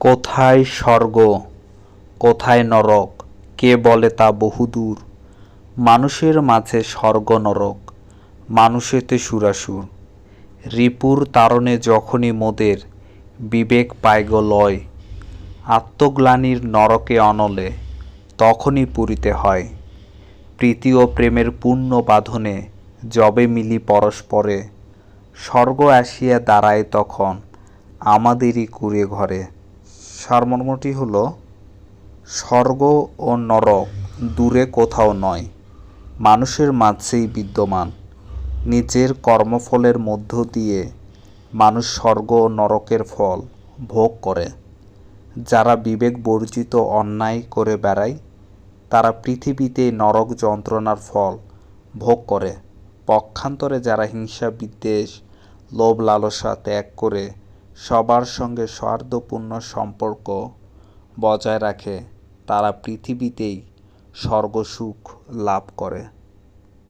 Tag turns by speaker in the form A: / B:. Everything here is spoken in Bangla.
A: কোথায় স্বর্গ, কোথায় নরক, কে বলে তা বহুদূর? মানুষের মাঝে স্বর্গ নরক, মানুষেতে সুরাসুর। রিপুর তারণে যখনই মোদের, বিবেক পায় গো লয়। আত্মগ্লানির নরকে অনলে, তখনই পুরিতে হয়। প্রীতি ও প্রেমের পূর্ণ বাঁধনে যবে মিলি পরস্পরে, স্বর্গ আসিয়া দাঁড়ায় তখন আমাদেরই কুড়ে ঘরে। সারমর্মটি হলো, স্বর্গ ও নরক দূরে কোথাও নয়। মানুষের মাঝেই বিদ্যমান। নিজের কর্মফলের মধ্য দিয়ে মানুষ স্বর্গ ও নরকের ফল ভোগ করে। যারা বিবেক বর্জিত অন্যায় করে বেড়ায়, তারা পৃথিবীতে নরক যন্ত্রণার ফল ভোগ করে। পক্ষান্তরে যারা হিংসা বিদ্বেষ, লোভ লালসা ত্যাগ করে সবার সঙ্গে সৌহার্দ্যপূর্ণ সম্পর্ক বজায় রাখে তারা পৃথিবীতেই স্বর্গসুখ লাভ করে।